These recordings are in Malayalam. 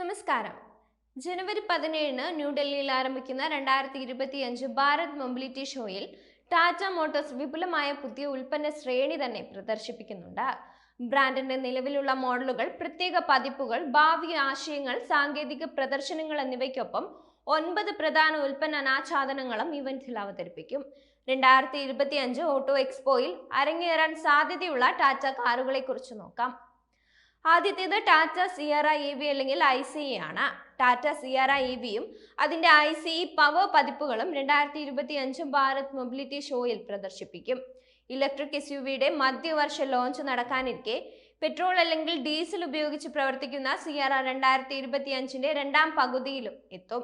നമസ്കാരം. ജനുവരി പതിനേഴിന് ന്യൂഡൽഹിയിൽ ആരംഭിക്കുന്ന രണ്ടായിരത്തി ഇരുപത്തിയഞ്ച് ഭാരത് മൊബിലിറ്റി ഷോയിൽ ടാറ്റ മോട്ടോഴ്സ് വിപുലമായ പുതിയ ഉൽപ്പന്ന ശ്രേണി തന്നെ പ്രദർശിപ്പിക്കുന്നുണ്ട്. ബ്രാൻഡിന്റെ നിലവിലുള്ള മോഡലുകൾ പ്രത്യേക പതിപ്പുകൾ ഭാവി ആശയങ്ങൾ സാങ്കേതിക പ്രദർശനങ്ങൾ എന്നിവയ്ക്കൊപ്പം ഒൻപത് പ്രധാന ഉൽപ്പന്ന അനാച്ഛാദനങ്ങളും ഇവന്റിൽ അവതരിപ്പിക്കും. രണ്ടായിരത്തി ഇരുപത്തിയഞ്ച് ഓട്ടോ എക്സ്പോയിൽ അരങ്ങേറാൻ സാധ്യതയുള്ള ടാറ്റ കാറുകളെ കുറിച്ച് നോക്കാം. ആദ്യത്തേത് ടാറ്റ സിയറ ഇ വി അല്ലെങ്കിൽ ഐ സി ഇ ആണ്. ടാറ്റ സിയറ ഇ വിയും അതിന്റെ ഐ സി ഇ പവർ പതിപ്പുകളും രണ്ടായിരത്തി ഇരുപത്തി അഞ്ച് ഭാരത് മൊബിലിറ്റി ഷോയിൽ പ്രദർശിപ്പിക്കും. ഇലക്ട്രിക് എസ് യു വിയുടെ മധ്യവർഷ ലോഞ്ച് നടക്കാനിരിക്കെ പെട്രോൾ അല്ലെങ്കിൽ ഡീസൽ ഉപയോഗിച്ച് പ്രവർത്തിക്കുന്ന സിയറ രണ്ടായിരത്തി ഇരുപത്തി അഞ്ചിന്റെ രണ്ടാം പകുതിയിലും എത്തും.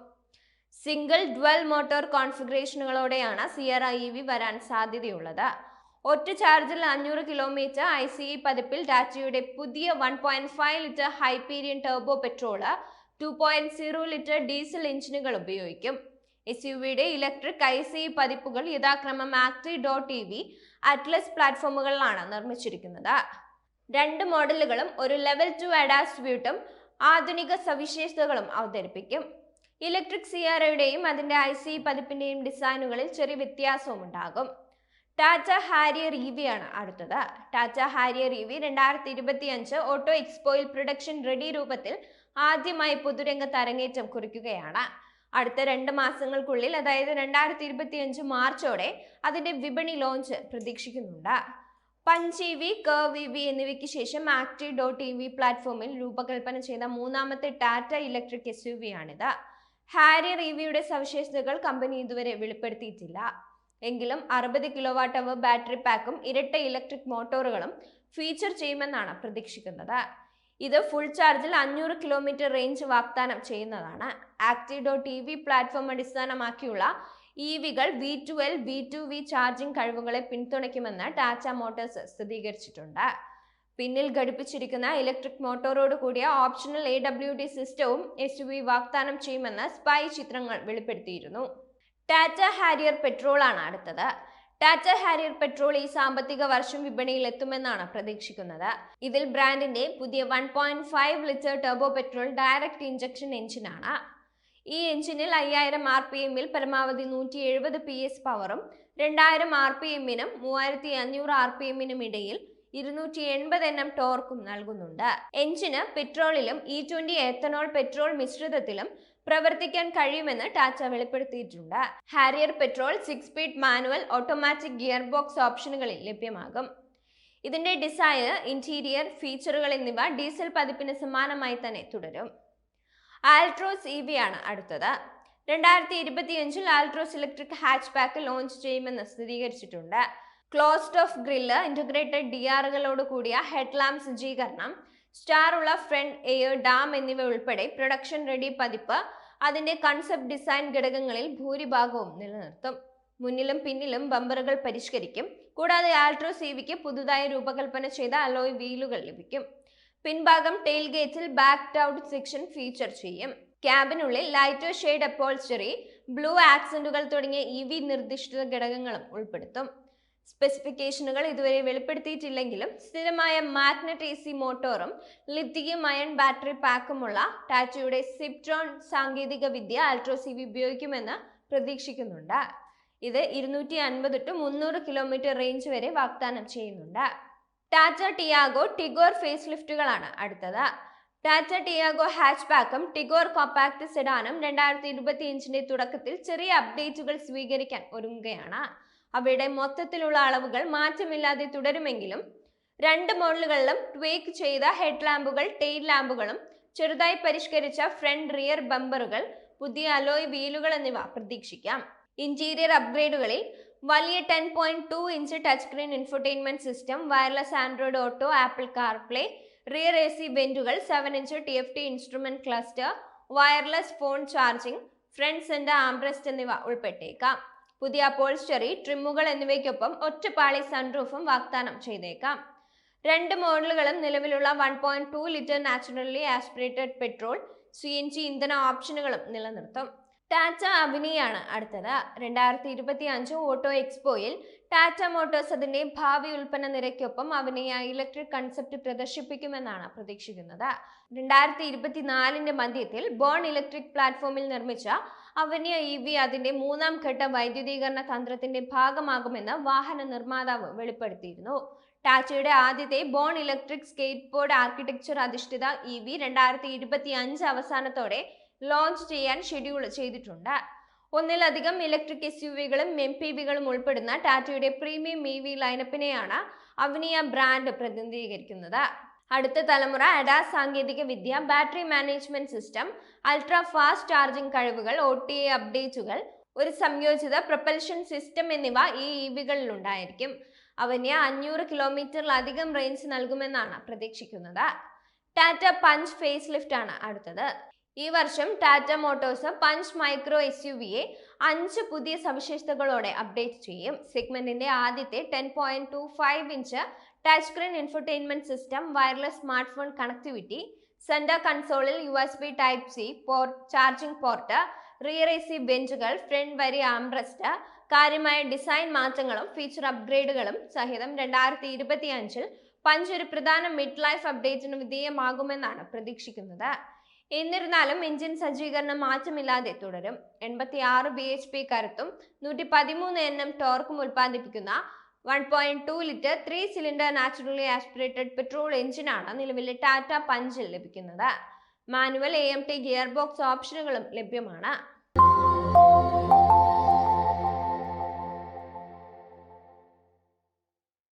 സിംഗിൾ ഡ്വൽ മോട്ടോർ കോൺഫിഗറേഷനുകളോടെയാണ് സിയറ ഇ വരാൻ സാധ്യതയുള്ളത്. ഒറ്റ ചാർജിൽ അഞ്ഞൂറ് കിലോമീറ്റർ ഐ സി ഇ പതിപ്പിൽ ടാറ്റയുടെ പുതിയ one point five litre Hyperion turbo petrol two point zero litre diesel എഞ്ചിനുകൾ ഉപയോഗിക്കും. എസ് യു വിയുടെ ഇലക്ട്രിക് ഐ സി ഇ പതിപ്പുകൾ യഥാക്രമം acti dot T V Atlas പ്ലാറ്റ്ഫോമുകളിലാണ് നിർമ്മിച്ചിരിക്കുന്നത്. രണ്ട് മോഡലുകളും ഒരു ലെവൽ ടു അഡാസ് വ്യൂട്ടും ആധുനിക സവിശേഷതകളും അവതരിപ്പിക്കും. ഇലക്ട്രിക് സിയാറയുടെയും അതിന്റെ ഐ സി പതിപ്പിന്റെയും ഡിസൈനുകളിൽ ചെറിയ വ്യത്യാസവും ഉണ്ടാകും. ടാറ്റ ഹാരിയർ ഇ വി ആണ് അടുത്തത്. ടാറ്റ ഹാരിയർ ഇ വി രണ്ടായിരത്തി ഇരുപത്തി അഞ്ച് ഓട്ടോ എക്സ്പോയിൽ പ്രൊഡക്ഷൻ റെഡി രൂപത്തിൽ ആദ്യമായി പൊതുരംഗത്ത് അരങ്ങേറ്റം കുറിക്കുകയാണ്. അടുത്ത രണ്ട് മാസങ്ങൾക്കുള്ളിൽ അതായത് രണ്ടായിരത്തി ഇരുപത്തി അഞ്ച് മാർച്ചോടെ അതിന്റെ വിപണി ലോഞ്ച് പ്രതീക്ഷിക്കുന്നുണ്ട്. Punch E V Curvv E V എന്നിവയ്ക്ക് ശേഷം ആക്ടി ഡോട്ട് ഇ വി പ്ലാറ്റ്ഫോമിൽ രൂപകൽപ്പന ചെയ്ത മൂന്നാമത്തെ Tata electric S U V ആണിത്. ഹാരിയർ ഇ വിയുടെ സവിശേഷതകൾ കമ്പനി ഇതുവരെ വെളിപ്പെടുത്തിയിട്ടില്ല. എങ്കിലും അറുപത് കിലോ വാട്ട് അവർ ബാറ്ററി പാക്കും ഇരട്ട ഇലക്ട്രിക് മോട്ടോറുകളും ഫീച്ചർ ചെയ്യുമെന്നാണ് പ്രതീക്ഷിക്കുന്നത്. ഇത് ഫുൾ ചാർജിൽ അഞ്ഞൂറ് കിലോമീറ്റർ റേഞ്ച് വാഗ്ദാനം ചെയ്യുന്നതാണ്. Active dot T V platform അടിസ്ഥാനമാക്കിയുള്ള E വികൾ V to L V to V charging കഴിവുകളെ പിന്തുണയ്ക്കുമെന്ന് ടാറ്റ മോട്ടോഴ്സ് സ്ഥിരീകരിച്ചിട്ടുണ്ട്. പിന്നിൽ ഘടിപ്പിച്ചിരിക്കുന്ന ഇലക്ട്രിക് മോട്ടോറോട് കൂടിയ ഓപ്ഷണൽ എ ഡബ്ല്യു ഡി സിസ്റ്റവും എസ് യു വി വാഗ്ദാനം ചെയ്യുമെന്ന് സ്പൈ ചിത്രങ്ങൾ വെളിപ്പെടുത്തിയിരുന്നു. ടാറ്റ ഹാരിയർ പെട്രോൾ ആണ് അടുത്തത്. ടാറ്റ ഹാരിയർ പെട്രോൾ ഈ സാമ്പത്തിക വർഷം വിപണിയിൽ എത്തുമെന്നാണ് പ്രതീക്ഷിക്കുന്നത്. ഇതിൽ ബ്രാൻഡിന്റെ പുതിയ one point five litre turbo petrol direct injection എഞ്ചിനാണ് ഈ എഞ്ചിനിൽ അയ്യായിരം ആർ പി എമ്മിൽ പരമാവധി നൂറ്റി എഴുപത് പി എസ് പവറും രണ്ടായിരം ആർ പി എമ്മിനും മൂവായിരത്തി അഞ്ഞൂറ് ആർ പി എമ്മിനും ഇടയിൽ ഇരുന്നൂറ്റി എൺപത് എണ്ണം ടോർക്കും നൽകുന്നുണ്ട്. എഞ്ചിന് പെട്രോളിലും ഇ ട്വന്റി എത്തനോൾ പെട്രോൾ മിശ്രിതത്തിലും പ്രവർത്തിക്കാൻ കഴിയുമെന്ന് Tata വെളിപ്പെടുത്തിയിട്ടുണ്ട്. Harrier petrol six speed manual automatic gear box ഓപ്ഷനുകളിൽ ലഭ്യമാകും. ഇതിന്റെ ഡിസൈൻ ഇന്റീരിയർ ഫീച്ചറുകൾ എന്നിവ ഡീസൽ പതിപ്പിന് സമാനമായി തന്നെ തുടരും. ആൽട്രോസ് ഇ വി ആണ് അടുത്തത്. രണ്ടായിരത്തി ഇരുപത്തിയഞ്ചിൽ Altroz electric hatchback launch ചെയ്യുമെന്ന് സ്ഥിരീകരിച്ചിട്ടുണ്ട്. Closed off grille integrated D ആറുകളോട് കൂടിയ ഹെഡ്ലാമ്പ് സജ്ജീകരണം സ്റ്റാർ ഉള്ള ഫ്രണ്ട് എയർ ഡാം എന്നിവ ഉൾപ്പെടെ പ്രൊഡക്ഷൻ റെഡി പതിപ്പ് അതിന്റെ കൺസെപ്റ്റ് ഡിസൈൻ ഘടകങ്ങളിൽ ഭൂരിഭാഗവും നിലനിർത്തും. മുന്നിലും പിന്നിലും ബമ്പറുകൾ പരിഷ്കരിക്കും. കൂടാതെ ആൾട്രോ സീവിക്ക് പുതുതായി രൂപകൽപ്പന ചെയ്ത അലോയ് വീലുകൾ ലഭിക്കും. പിൻഭാഗം ടെയിൽ ഗേറ്റിൽ ബാക്ക് ഔട്ട് സെക്ഷൻ ഫീച്ചർ ചെയ്യും. ക്യാബിനുള്ളിൽ ലൈറ്റോ ഷെയ്ഡ് അപ്പോൾസ്റ്ററി ബ്ലൂ ആക്സന്റുകൾ തുടങ്ങിയ ഇ വി നിർദ്ദിഷ്ട ഘടകങ്ങളും ഉൾപ്പെടുത്തും. സ്പെസിഫിക്കേഷനുകൾ ഇതുവരെ വെളിപ്പെടുത്തിയിട്ടില്ലെങ്കിലും സ്ഥിരമായ മാഗ്നറ്റ് എ സി മോട്ടോറും ലിത്തിയം അയൺ ബാറ്ററി പാക്കുമുള്ള ടാറ്റയുടെ സിപ്ട്രോൺ സാങ്കേതിക വിദ്യ അൾട്രോസിവി ഉപയോഗിക്കുമെന്ന് പ്രതീക്ഷിക്കുന്നുണ്ട്. ഇത് ഇരുന്നൂറ്റി അൻപത് ടു മുന്നൂറ് കിലോമീറ്റർ റേഞ്ച് വരെ വാഗ്ദാനം ചെയ്യുന്നുണ്ട്. ടാറ്റ ടിയാഗോ ടിഗോർ ഫേസ് ലിഫ്റ്റുകളാണ് അടുത്തത്. ടാറ്റ ടിയാഗോ ഹാച്ച് പാക്കും ടിഗോർ കോമ്പാക്ട് സെഡാനും രണ്ടായിരത്തി ഇരുപത്തി അഞ്ചിന്റെ തുടക്കത്തിൽ ചെറിയ അപ്ഡേറ്റുകൾ സ്വീകരിക്കാൻ ഒരുങ്ങുകയാണ്. അവയുടെ മൊത്തത്തിലുള്ള അളവുകൾ മാറ്റമില്ലാതെ തുടരുമെങ്കിലും രണ്ട് മോഡലുകളിലും ട്വേക്ക് ചെയ്ത ഹെഡ് ലാമ്പുകൾ ടെയിൽ ലാമ്പുകളും ചെറുതായി പരിഷ്കരിച്ച ഫ്രണ്ട് റിയർ ബമ്പറുകൾ പുതിയ അലോയ് വീലുകൾ എന്നിവ പ്രതീക്ഷിക്കാം. ഇന്റീരിയർ അപ്ഗ്രേഡുകളിൽ വലിയ ten point two inch touch screen infotainment system wireless Android auto Apple CarPlay rear A C ബെൻഡുകൾ seven inch T F T instrument cluster wireless phone charging front centre armrest എന്നിവ ഉൾപ്പെട്ടേക്കാം. പുതിയ പോൾസ്റ്ററി ട്രിമ്മുകൾ എന്നിവയ്ക്കൊപ്പം ഒറ്റപ്പാളി സൺറൂഫും വാഗ്ദാനം ചെയ്തേക്കാം. രണ്ട് മോഡലുകളും നിലവിലുള്ള one point two litre naturally aspirated petrol C N G ഇന്ധന ഓപ്ഷനുകളും നിലനിർത്തും. ടാറ്റ അഭിനിയാണ് അടുത്തത്. രണ്ടായിരത്തി ഇരുപത്തി അഞ്ച് ഓട്ടോ എക്സ്പോയിൽ ടാറ്റ മോട്ടോഴ്സ് അതിന്റെ ഭാവി ഉൽപ്പന്ന നിരക്കൊപ്പം അഭിനയ ഇലക്ട്രിക് കൺസെപ്റ്റ് പ്രദർശിപ്പിക്കുമെന്നാണ് പ്രതീക്ഷിക്കുന്നത്. രണ്ടായിരത്തി ഇരുപത്തിനാലിന്റെ മധ്യത്തിൽ ബോൺ ഇലക്ട്രിക് പ്ലാറ്റ്ഫോമിൽ നിർമ്മിച്ച അവന്യ ഇ വി അതിന്റെ മൂന്നാം ഘട്ട വൈദ്യുതീകരണ തന്ത്രത്തിന്റെ ഭാഗമാകുമെന്ന് വാഹന നിർമ്മാതാവ് വെളിപ്പെടുത്തിയിരുന്നു. ടാറ്റയുടെ ആദ്യത്തെ born electric skateboard architecture അധിഷ്ഠിത ഇ വി രണ്ടായിരത്തി ഇരുപത്തി അഞ്ച് അവസാനത്തോടെ ലോഞ്ച് ചെയ്യാൻ ഷെഡ്യൂൾ ചെയ്തിട്ടുണ്ട്. ഒന്നിലധികം ഇലക്ട്രിക് എസ് യു വികളും എം പി വികളും ഉൾപ്പെടുന്ന ടാറ്റയുടെ പ്രീമിയം ഇ വി ലൈനപ്പിനെയാണ് അവനിയ ബ്രാൻഡ് പ്രതിനിധീകരിക്കുന്നത്. അടുത്ത തലമുറ അഡാ സാങ്കേതിക വിദ്യ battery management system ultra fast charging കഴിവുകൾ ഒ ടി എ അപ്ഡേറ്റുകൾ ഒരു സംയോജിത പ്രൊപ്പൽഷൻ സിസ്റ്റം എന്നിവ ഈ ഇ വികളിൽ ഉണ്ടായിരിക്കും. അവന്യ അഞ്ഞൂറ് കിലോമീറ്ററിലധികം റേഞ്ച് നൽകുമെന്നാണ് പ്രതീക്ഷിക്കുന്നത്. ടാറ്റ പഞ്ച് ഫേസ് ലിഫ്റ്റ് ആണ് അടുത്തത്. ഈ വർഷം Tata Motors Punch micro S U വിയെ അഞ്ച് പുതിയ സവിശേഷതകളോടെ അപ്ഡേറ്റ് ചെയ്യും. സെഗ്മെന്റിന്റെ ആദ്യത്തെ ten point two five inch touch screen infotainment system wireless smart phone connectivity centre കൺസോളിൽ U S B type C port charging port rear A C ബെഞ്ചുകൾ front വരി ആംബ്രസ്റ്റ് കാര്യമായ ഡിസൈൻ മാറ്റങ്ങളും ഫീച്ചർ അപ്ഗ്രേഡുകളും സഹിതം രണ്ടായിരത്തി ഇരുപത്തി അഞ്ചിൽ പഞ്ച് ഒരു പ്രധാന മിഡ് ലൈഫ് അപ്ഡേറ്റിന് വിധേയമാകുമെന്നാണ് പ്രതീക്ഷിക്കുന്നത്. എന്നിരുന്നാലും എഞ്ചിൻ സജ്ജീകരണം മാറ്റമില്ലാതെ തുടരും. എൺപത്തി ആറ് ബി എച്ച് പി കരുത്തും നൂറ്റി പതിമൂന്ന് എൻ എം ടോർക്കും ഉൽപ്പാദിപ്പിക്കുന്ന one point two litre three cylinder naturally aspirated petrol എഞ്ചിനാണ് നിലവിലെ ടാറ്റ പഞ്ചിൽ ലഭിക്കുന്നത്. Manual A M T gear box ഓപ്ഷനുകളും ലഭ്യമാണ്.